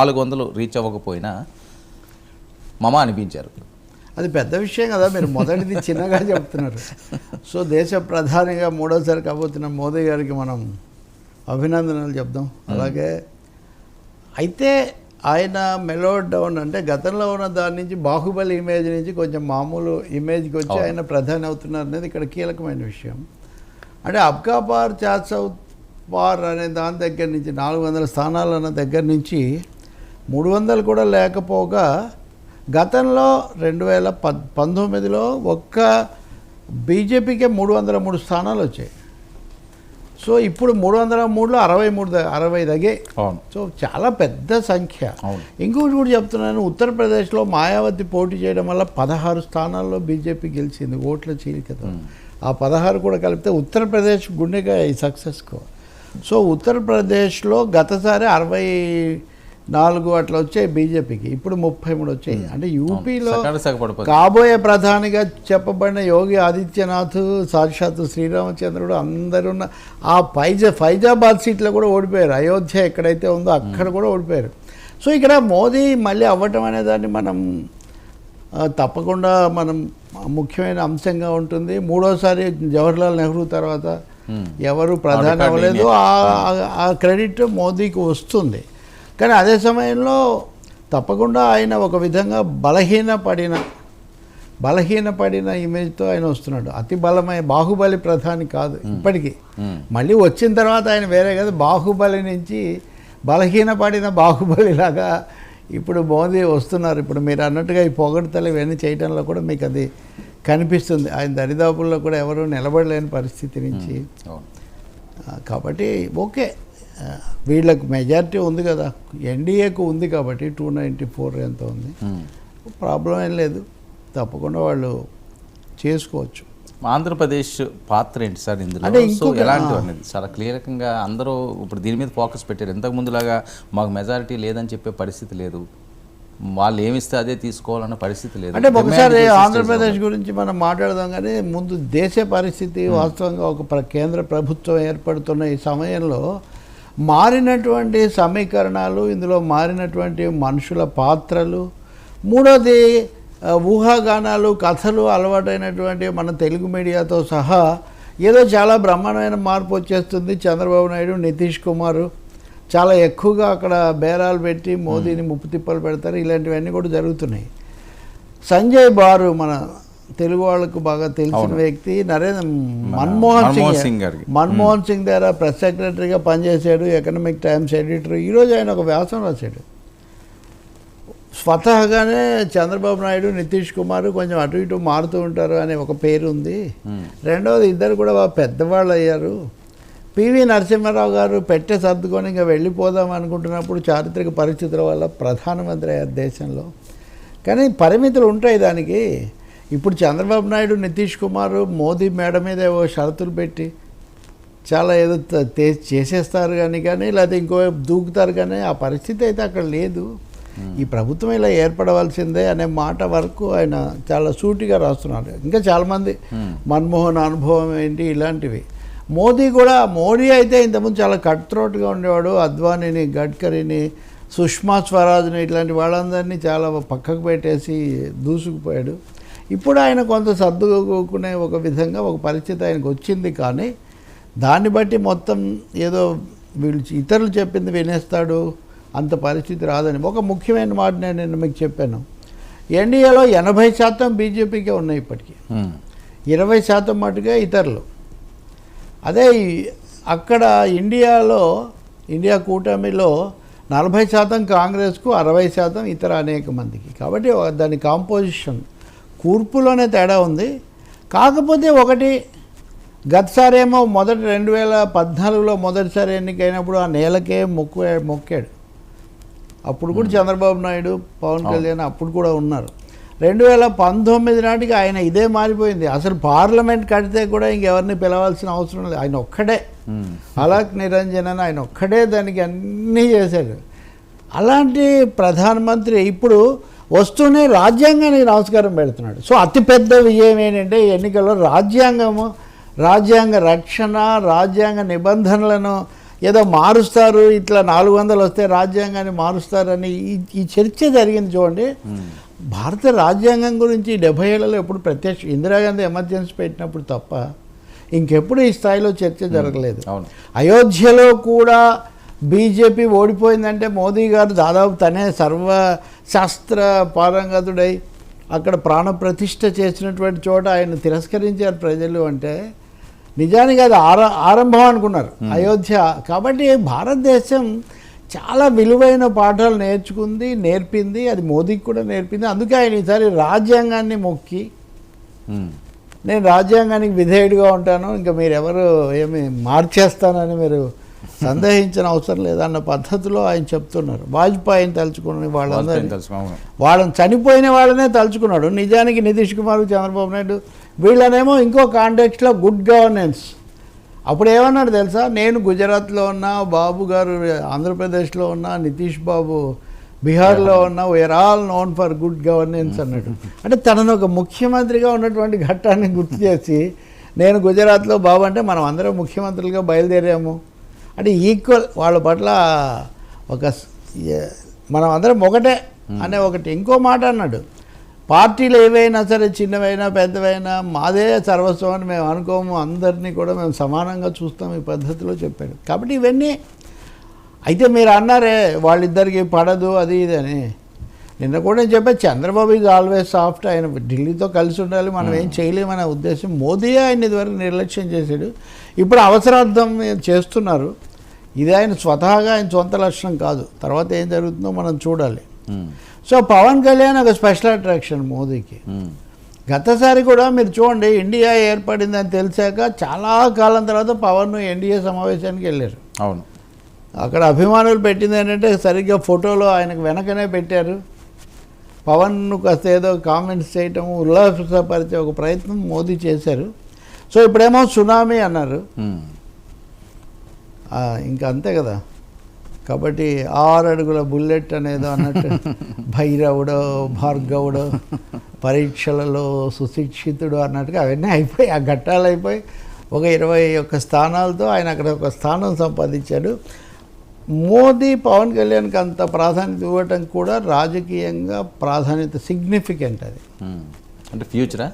నాలుగు వందలు రీచ్ అవ్వకపోయినా మమ అనిపించారు. అది పెద్ద విషయం కదా మీరు మొదటిది చిన్నగా చెప్తున్నారు. సో దేశ ప్రధానిగా మూడోసారి కాబోతున్న మోదీ గారికి మనం అభినందనలు చెప్దాం. అలాగే అయితే ఆయన మెలో డౌన్ అంటే గతంలో ఉన్న దాని నుంచి బాహుబలి ఇమేజ్ నుంచి కొంచెం మామూలు ఇమేజ్కి వచ్చి ఆయన ప్రధాని అవుతున్నారు అనేది ఇక్కడ కీలకమైన విషయం. అంటే అబ్కా పార్ సౌత్ పార్ అనే దాని దగ్గర నుంచి నాలుగు వందల స్థానాలు అన్న దగ్గర నుంచి మూడు వందలు కూడా లేకపోగా గతంలో రెండు వేల పద్ పంతొమ్మిదిలో ఒక్క బీజేపీకే మూడు వందల మూడు స్థానాలు వచ్చాయి. సో ఇప్పుడు మూడు వందల మూడులో అరవై మూడు అరవై దగ్గే అవును. సో చాలా పెద్ద సంఖ్య. ఇంకొకటి కూడా చెప్తున్నాను. ఉత్తరప్రదేశ్లో మాయావతి పోటీ చేయడం వల్ల పదహారు స్థానాల్లో బీజేపీ గెలిచింది ఓట్ల చీలికతో. ఆ పదహారు కూడా కలిపితే ఉత్తరప్రదేశ్ గుండెగా ఈ సక్సెస్కో. సో ఉత్తరప్రదేశ్లో గతసారి అరవై నాలుగు అట్లా వచ్చాయి బీజేపీకి. ఇప్పుడు ముప్పై మూడు వచ్చాయి. అంటే యూపీలో కాబోయే ప్రధానిగా చెప్పబడిన యోగి ఆదిత్యనాథ్ సాక్షాత్ శ్రీరామచంద్రుడు అందరున్న ఆ ఫైజా ఫైజాబాద్ సీట్లో కూడా ఓడిపోయారు. అయోధ్య ఎక్కడైతే ఉందో అక్కడ కూడా ఓడిపోయారు. సో ఇక్కడ మోదీ మళ్ళీ అవ్వటం అనే దాన్ని మనం తప్పకుండా మనం ముఖ్యమైన అంశంగా ఉంటుంది. మూడోసారి జవహర్లాల్ నెహ్రూ తర్వాత. ఎవరు ప్రధాని అవ్వలేదు. ఆ క్రెడిట్ మోదీకి వస్తుంది. కానీ అదే సమయంలో తప్పకుండా ఆయన ఒక విధంగా బలహీనపడిన బలహీనపడిన ఇమేజ్తో ఆయన వస్తున్నాడు. అతి బలమైన బాహుబలి ప్రధాని కాదు ఇప్పటికీ. మళ్ళీ వచ్చిన తర్వాత ఆయన వేరే కదా బాహుబలి నుంచి బలహీనపడిన బాహుబలి లాగా ఇప్పుడు మోదీ వస్తున్నారు. ఇప్పుడు మీరు అన్నట్టుగా ఈ పొగడతలు ఇవన్నీ చేయడంలో కూడా మీకు అది కనిపిస్తుంది. ఆయన దరిదాపుల్లో కూడా ఎవరు నిలబడలేని పరిస్థితి నుంచి. కాబట్టి ఓకే. వీళ్ళకు మెజారిటీ ఉంది కదా. ఎన్డీఏకు ఉంది కాబట్టి టూ నైంటీ ఫోర్ ఎంత ఉంది. ప్రాబ్లం ఏం లేదు. తప్పకుండా వాళ్ళు చేసుకోవచ్చు. ఆంధ్రప్రదేశ్ పాత్ర ఏంటి సార్ ఇందులో? సో ఎలాంటివి అనేది? చాలా క్లియర్గా అందరూ ఇప్పుడు దీని మీద ఫోకస్ పెట్టారు. ఇంతకు ముందులాగా మాకు మెజారిటీ లేదని చెప్పే పరిస్థితి లేదు. వాళ్ళు ఏమిస్తే అదే తీసుకోవాలన్న పరిస్థితి లేదు. అంటే ఒకసారి ఆంధ్రప్రదేశ్ గురించి మనం మాట్లాడదాం కానీ ముందు దేశ పరిస్థితి వాస్తవంగా ఒక ప్ర- కేంద్ర ప్రభుత్వం ఏర్పడుతున్న ఈ సమయంలో మారినటువంటి సమీకరణాలు ఇందులో మారినటువంటి మనుషుల పాత్రలు మూడోది ఊహాగానాలు కథలు అలవాటైనటువంటి మన తెలుగు మీడియాతో సహా ఏదో చాలా బ్రహ్మాండమైన మార్పు వచ్చేస్తుంది. చంద్రబాబు నాయుడు నితీష్ కుమార్ చాలా ఎక్కువగా అక్కడ బేరాలు పెట్టి మోదీని ముప్పు తిప్పలు పెడతారు. ఇలాంటివన్నీ కూడా జరుగుతున్నాయి. సంజయ్ బారు మన తెలుగు వాళ్ళకు బాగా తెలిసిన. వ్యక్తి నరేంద్ర మన మన్మోహన్ సింగ్. మన్మోహన్ సింగ్ దగ్గర ప్రెస్ సెక్రటరీగా పనిచేశాడు ఎకనామిక్ టైమ్స్ ఎడిటర్. ఈరోజు ఆయన ఒక వ్యాసం రాశాడు. స్వతహాగానే చంద్రబాబు నాయుడు నితీష్ కుమార్ కొంచెం అటు ఇటు మారుతూ ఉంటారు అనే ఒక పేరు ఉంది. రెండవది ఇద్దరు కూడా బాగా పెద్దవాళ్ళు అయ్యారు. పివి నరసింహారావు గారు పెట్టె సర్దుకొని ఇంకా వెళ్ళిపోదాం అనుకుంటున్నప్పుడు చారిత్రక పరిస్థితుల వల్ల ప్రధానమంత్రి అయ్యారు దేశంలో. కానీ పరిమితులు ఉంటాయి దానికి. ఇప్పుడు చంద్రబాబు నాయుడు నితీష్ కుమార్ మోదీ మేడ మీద ఏవో షరతులు పెట్టి చాలా ఏదో చేసేస్తారు కానీ కానీ లేకపోతే ఇంకో దూకుతారు కానీ ఆ పరిస్థితి అయితే అక్కడ లేదు. ఈ ప్రభుత్వం ఇలా ఏర్పడవలసిందే అనే మాట వరకు ఆయన చాలా సూటిగా రాస్తున్నారు. ఇంకా చాలామంది. మన్మోహన్ అనుభవం ఏంటి ఇలాంటివి. మోదీ కూడా మోడీ అయితే ఇంతకుముందు చాలా కట్ త్రోట్గా ఉండేవాడు. అద్వానీని గడ్కరీని సుష్మా స్వరాజ్ని ఇట్లాంటి వాళ్ళందరినీ చాలా పక్కకు పెట్టేసి దూసుకుపోయాడు. ఇప్పుడు ఆయన కొంత సర్దుకునే ఒక విధంగా ఒక పరిస్థితి ఆయనకు వచ్చింది కానీ దాన్ని బట్టి మొత్తం ఏదో వీళ్ళు ఇతరులు చెప్పింది వినేస్తాడు అంత పరిస్థితి రాదని. ఒక ముఖ్యమైన మాట నేను నిన్న మీకు చెప్పాను. ఎన్డీఏలో ఎనభై శాతం బీజేపీకే ఉన్నాయి ఇప్పటికీ. ఇరవై శాతం మటుకే ఇతరులు. అదే అక్కడ ఇండియాలో ఇండియా కూటమిలో నలభై శాతం కాంగ్రెస్కు అరవై శాతం ఇతర అనేక మందికి. కాబట్టి దాని కాంపోజిషన్ కూర్పులోనే తేడా ఉంది. కాకపోతే ఒకటి గతసారి ఏమో మొదటి రెండు వేల పద్నాలుగులో మొదటిసారి ఎన్నికైనప్పుడు ఆ నేలకే మొక్కు మొక్కాడు. అప్పుడు కూడా చంద్రబాబు నాయుడు పవన్ కళ్యాణ్ అప్పుడు కూడా ఉన్నారు. రెండు వేల పంతొమ్మిది నాటికి ఆయన ఇదే మారిపోయింది. అసలు పార్లమెంట్ కడితే కూడా ఇంకెవరిని పిలవాల్సిన అవసరం లేదు. ఆయన ఒక్కడే. అలాక్ నిరంజన్ అని ఆయన ఒక్కడే దానికి అన్నీ చేశాడు అలాంటి ప్రధానమంత్రి ఇప్పుడు వస్తూనే రాజ్యాంగానికి నమస్కారం పెడుతున్నాడు. సో అతిపెద్ద విజయం ఏంటంటే ఎన్నికల్లో రాజ్యాంగము రాజ్యాంగ రక్షణ రాజ్యాంగ నిబంధనలను ఏదో మారుస్తారు ఇట్లా నాలుగు వందలు వస్తే రాజ్యాంగాన్ని మారుస్తారని ఈ ఈ చర్చ జరిగింది చూడండి. భారత రాజ్యాంగం గురించి డెబ్బై ఏళ్ళలో ఎప్పుడు ప్రత్యక్ష ఇందిరాగాంధీ ఎమర్జెన్సీ పెట్టినప్పుడు తప్ప ఇంకెప్పుడు ఈ స్థాయిలో చర్చ జరగలేదు. అవును. అయోధ్యలో కూడా బీజేపీ ఓడిపోయిందంటే మోదీ గారు దాదాపు తనే సర్వ శాస్త్ర పారంగతుడై అక్కడ ప్రాణప్రతిష్ఠ చేసినటువంటి చోట ఆయన తిరస్కరించారు ప్రజలు అంటే నిజానికి అది ఆర ఆరంభం అనుకున్నారు అయోధ్య. కాబట్టి భారతదేశం చాలా విలువైన పాఠాలు నేర్చుకుంది నేర్పింది అది మోదీకి కూడా నేర్పింది. అందుకే ఆయన ఈసారి రాజ్యాంగాన్ని మొక్కి. నేను రాజ్యాంగానికి విధేయుడిగా ఉంటాను ఇంకా మీరు ఎవరు ఏమి మార్చేస్తానని మీరు సందేహించిన అవసరం లేదన్న పద్ధతిలో ఆయన చెప్తున్నారు. వాజ్పేయిని తలుచుకుని వాళ్ళందరినీ. అవును. వాళ్ళని చనిపోయిన వాళ్ళనే తలుచుకున్నాడు. నిజానికి నితీష్ కుమార్ చంద్రబాబు నాయుడు వీళ్ళనేమో ఇంకో కాంటెక్స్లో గుడ్ గవర్నెన్స్. అప్పుడు ఏమన్నాడు తెలుసా? నేను గుజరాత్లో ఉన్నా బాబు గారు ఆంధ్రప్రదేశ్లో ఉన్నా నితీష్ బాబు బీహార్లో ఉన్న we are all known for good governance అన్నాడు అంటే తనను ఒక ముఖ్యమంత్రిగా ఉన్నటువంటి ఘట్టాన్ని గుర్తు చేసి నేను గుజరాత్లో బాబు అంటే మనం అందరం ముఖ్యమంత్రులుగా బయలుదేరాము. అంటే ఈక్వల్ వాళ్ళ పట్ల ఒక మనం అందరం ఒకటే అనే ఒకటి. ఇంకో మాట అన్నాడు. పార్టీలు ఏవైనా సరే చిన్నవైనా పెద్దవైనా మాదే సర్వస్వం అని మేము అనుకోము. అందరినీ కూడా మేము సమానంగా చూస్తాం ఈ పద్ధతిలో చెప్పాడు. కాబట్టి ఇవన్నీ అయితే మీరు అన్నారే వాళ్ళిద్దరికి పడదు అది ఇది అని. నిన్న కూడా చెప్పా చంద్రబాబు ఈజ్ ఆల్వేస్ సాఫ్ట్ ఆయన ఢిల్లీతో కలిసి ఉండాలి మనం ఏం చేయలేమనే ఉద్దేశం మోదీ ఆయన ఇదివరకు నిర్లక్ష్యం చేశాడు. ఇప్పుడు అవసరార్థం చేస్తున్నారు. ఇది ఆయన స్వతహాగా ఆయన సొంత లక్షణం కాదు. తర్వాత ఏం జరుగుతుందో మనం చూడాలి. సో పవన్ కళ్యాణ్ ఒక స్పెషల్ అట్రాక్షన్ మోదీకి. గతసారి కూడా మీరు చూడండి ఇండియా ఏర్పడిందని తెలిసాక చాలా కాలం తర్వాత పవన్ ఎన్డీఏ సమావేశానికి వెళ్ళారు. అవును. అక్కడ అభిమానులు పెట్టింది ఏంటంటే సరిగ్గా ఫోటోలో ఆయనకు వెనకనే పెట్టారు. పవన్ కాస్త ఏదో కామెంట్స్ చేయటం ఉల్లాసపరిచే ఒక ప్రయత్నం మోదీ చేశారు. సో ఇప్పుడేమో సునామీ అన్నారు. ఇంకా అంతే కదా. కాబట్టి ఆరు అడుగుల బుల్లెట్ అనేదో అన్నట్టు భైరవుడో భార్గవుడో పరీక్షలలో సుశిక్షితుడు అన్నట్టుగా అవన్నీ అయిపోయి ఆ ఘట్టాలు అయిపోయి ఒక ఇరవై ఒక్క స్థానాలతో ఆయన అక్కడ ఒక స్థానం సంపాదించాడు. మోదీ పవన్ కళ్యాణ్కి అంత ప్రాధాన్యత ఇవ్వటం కూడా రాజకీయంగా ప్రాధాన్యత సిగ్నిఫికెంట్ అది. అంటే ఫ్యూచరా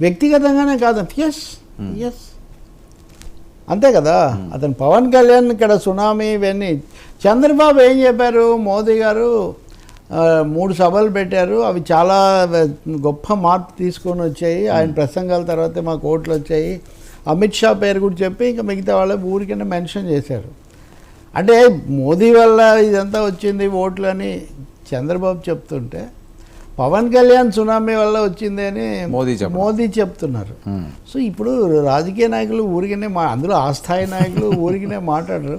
వ్యక్తిగతంగానే కాదు. ఎస్ ఎస్ అంతే కదా? అతను పవన్ కళ్యాణ్ ఇక్కడ సునామీ ఇవన్నీ. చంద్రబాబు ఏం చెప్పారు? మోదీ గారు మూడు సభలు పెట్టారు. అవి చాలా గొప్ప మార్పు తీసుకొని వచ్చాయి. ఆయన ప్రసంగాల తర్వాత మాకు ఓట్లు వచ్చాయి. అమిత్ షా పేరు కూడా చెప్పి ఇంకా మిగతా వాళ్ళ ఊరికైనా మెన్షన్ చేశారు. అంటే మోదీ వల్ల ఇదంతా వచ్చింది ఓట్లు అని చంద్రబాబు చెప్తుంటే పవన్ కళ్యాణ్ సునామీ వల్ల వచ్చింది అని మోదీ. మోదీ చెప్తున్నారు. సో ఇప్పుడు రాజకీయ నాయకులు ఊరికనే మా అందులో ఆ స్థాయి నాయకులు ఊరికనే మాట్లాడరు